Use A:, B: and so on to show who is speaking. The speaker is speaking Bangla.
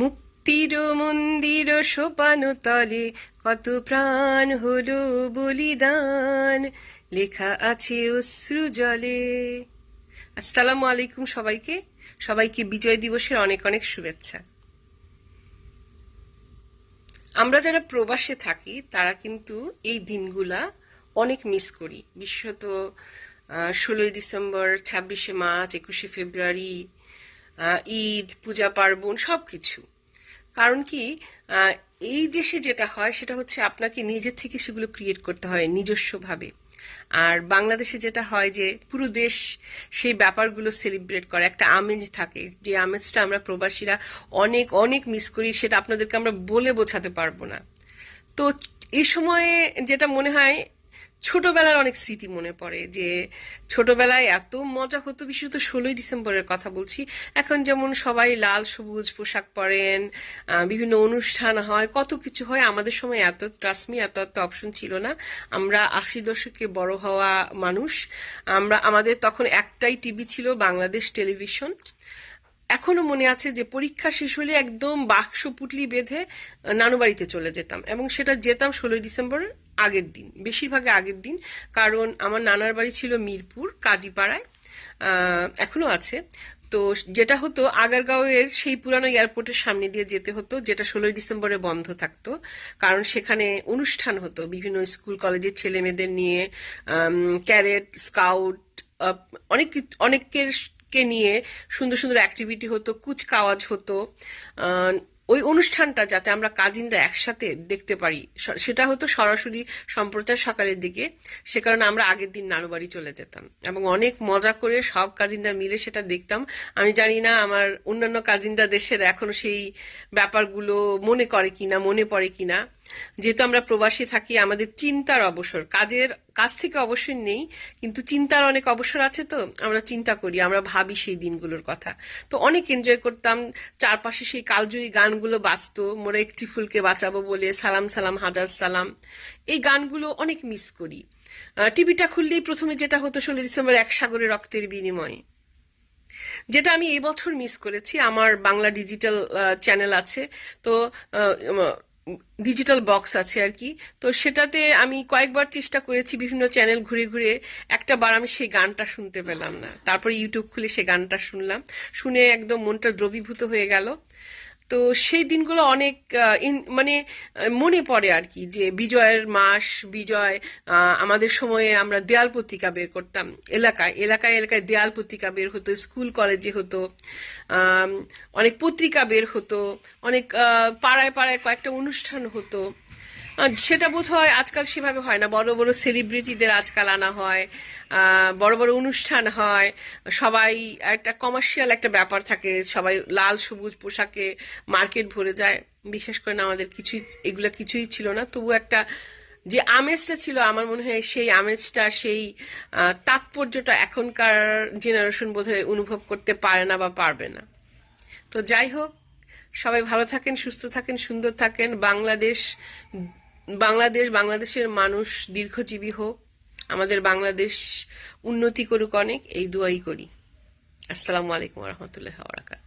A: মুক্তির মন্দির সোপানো তলে কত প্রাণ হলো বলিদান। লেখা আছে অশ্রু জলে। আসসালামু আলাইকুম সবাইকে। সবাইকে বিজয় দিবসের অনেক অনেক শুভেচ্ছা। আমরা যারা প্রবাসে থাকি, তারা কিন্তু এই দিনগুলা অনেক মিস করি। বিশেষত ষোলোই ডিসেম্বর, ছাব্বিশে মার্চ, একুশে ফেব্রুয়ারি ঈদ, পূজা পার্বণ সব কিছু কারণ কি এই দেশে যেটা হয়, সেটা হচ্ছে আপনাকে নিজের থেকে সেগুলো ক্রিয়েট করতে হয় নিজস্বভাবে। আর বাংলাদেশে যেটা হয় যে, পুরো দেশ সেই ব্যাপারগুলো সেলিব্রেট করে। একটা আমেজ থাকে, যে আমেজটা আমরা প্রবাসীরা অনেক অনেক মিস করি, সেটা আপনাদেরকে আমরা বলে বোঝাতে পারব না। তো এই সময়ে যেটা মনে হয় ছোটবেলার অনেক স্মৃতি মনে পড়ে যে ছোটবেলায় এত মজা হতো, বিশেষত ষোলোই ডিসেম্বরের কথা বলছি। এখন যেমন সবাই লাল সবুজ পোশাক পরেন বিভিন্ন অনুষ্ঠান হয়, কত কিছু হয়, আমাদের সময় এত ট্রাস্টমি এত এত অপশন ছিল না। আমরা আশি দশকে বড় হওয়া মানুষ। আমরা, আমাদের তখন একটাই টিভি ছিল বাংলাদেশ টেলিভিশন। এখনও মনে আছে যে পরীক্ষা শেষ হলে একদম বাক্স পুটলি বেঁধে নানু বাড়িতে চলে যেতাম এবং সেটা যেতাম ষোলোই ডিসেম্বরের আগের দিন বেশিরভাগে আগের দিন। কারণ আমার নানার বাড়ি ছিল মিরপুর কাজীপাড়ায় আহ, এখনও আছে। তো যেটা হতো আগারগাঁওয়ের সেই পুরানো এয়ারপোর্টের সামনে দিয়ে যেতে হতো যেটা ষোলোই ডিসেম্বরে বন্ধ থাকতো। কারণ সেখানে অনুষ্ঠান হতো বিভিন্ন স্কুল কলেজের ছেলে মেয়েদের নিয়ে ক্যারেট স্কাউট অনেক অনেকের কে নিয়ে সুন্দর সুন্দর অ্যাক্টিভিটি হতো, কুচকাওয়াজ হতো। ওই অনুষ্ঠানটা যাতে আমরা কাজিনরা একসাথে দেখতে পারি সেটা হতো সরাসরি সম্প্রচার সকালের দিকে। সে কারণে আমরা আগের দিন নানু বাড়ি চলে যেতাম। এবং অনেক মজা করে সব কাজিনরা মিলে সেটা দেখতাম। আমি জানি না আমার অন্যান্য কাজিনরা দেশের এখনও সেই ব্যাপারগুলো মনে করে কিনা, মনে পড়ে কিনা। যেহেতু আমরা প্রবাসী থাকি, আমাদের চিন্তার অবসর। কাজের, কাজ থেকে অবশ্যই নেই, কিন্তু চিন্তার অনেক অবসর আছে তো, আমরা চিন্তা করি, আমরা ভাবি সেই দিনগুলোর কথা। তো অনেক এনজয় করতাম, চারপাশে সেই কালজয়ী গানগুলো বাজতো, মোরা একটি ফুলকে বাঁচাবো বলে, সালাম সালাম, হাজার সালাম এই গানগুলো অনেক মিস করি। টিভিটা খুললেই প্রথমে যেটা হতো, ষোলো ডিসেম্বর এক সাগরে রক্তের বিনিময়ে। যেটা আমি এবছর মিস করেছি, আমার বাংলা ডিজিটাল চ্যানেল আছে। তো ডিজিটাল বক্স আছে আর কি। তো সেটাতে আমি কয়েকবার চেষ্টা করেছি বিভিন্ন চ্যানেল ঘুরে ঘুরে। একটা বার আমি সেই গানটা শুনতে পেলাম না। তারপরে ইউটিউব খুলে সেই গানটা শুনলাম। শুনে একদম মনটা দ্রবীভূত হয়ে গেল। তো সেই দিনগুলো অনেক মানে মনে পড়ে আর কি যে বিজয়ের মাস, বিজয় আমাদের সময়ে আমরা দেয়াল পত্রিকা বের করতাম এলাকায় এলাকায় এলাকায় দেয়াল পত্রিকা বের হতো, স্কুল, কলেজে হতো অনেক পত্রিকা বের হতো, অনেক পাড়ায় পাড়ায় কয়েকটা অনুষ্ঠান হতো। সেটা বোধ হয় আজকাল সেভাবে হয় না। বড় বড় সেলিব্রিটিদের আজকাল আনা হয় বড় বড় অনুষ্ঠান হয়। সবাই একটা কমার্শিয়াল একটা ব্যাপার থাকে। সবাই লাল সবুজ পোশাকে মার্কেট ভরে যায়। বিশেষ করে না আমাদের কিছুই, এগুলো কিছুই ছিল না। তবু একটা যে আমেজটা ছিল, আমার মনে হয় সেই আমেজটা, সেই তাৎপর্যটা এখনকার জেনারেশন বোধহয় অনুভব করতে পারে না বা পারবে না। তো যাই হোক, সবাই ভালো থাকেন, সুস্থ থাকেন, সুন্দর থাকেন। বাংলাদেশ বাংলাদেশ, বাংলাদেশের মানুষ দীর্ঘজীবী হোক, আমাদের বাংলাদেশ উন্নতি করুক অনেক, এই দোয়াই করি। আসসালামু আলাইকুম রহমতুল্লাহ বরাকাত